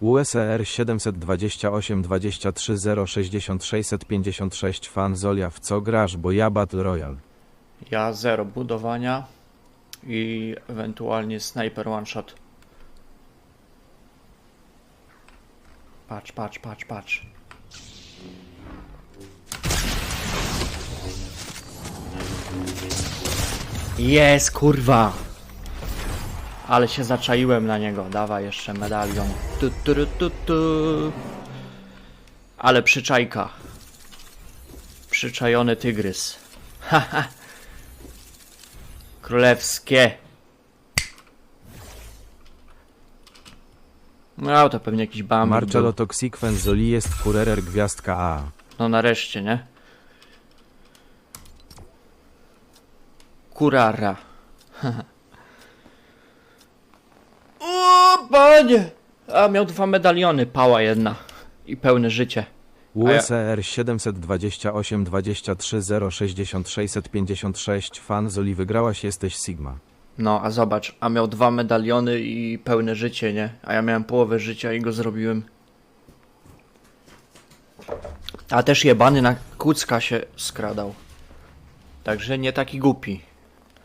USR 728 23 060 656 Fan Zolia w co grasz, bo ja Battle Royale. Ja zero budowania i ewentualnie sniper one shot. Patrz, patrz, patrz, patrz. Jest, kurwa! Ale się zaczaiłem na niego. Dawaj jeszcze medalion. Tu, tu, tu, tu. Ale przyczajka. Przyczajony tygrys. Haha. Królewskie. No to pewnie jakiś bambik był. Marcello Zoli jest Furerer Gwiazdka A. No nareszcie, nie? Kurara. panie! A, miał dwa medaliony, pała jedna. I pełne życie. USR 728 23 060 656 Fan Zoli wygrałaś, jesteś Sigma. No, a zobacz, a miał dwa medaliony i pełne życie, nie? A ja miałem połowę życia i go zrobiłem. A też jebany na kucka się skradał. Także nie taki głupi.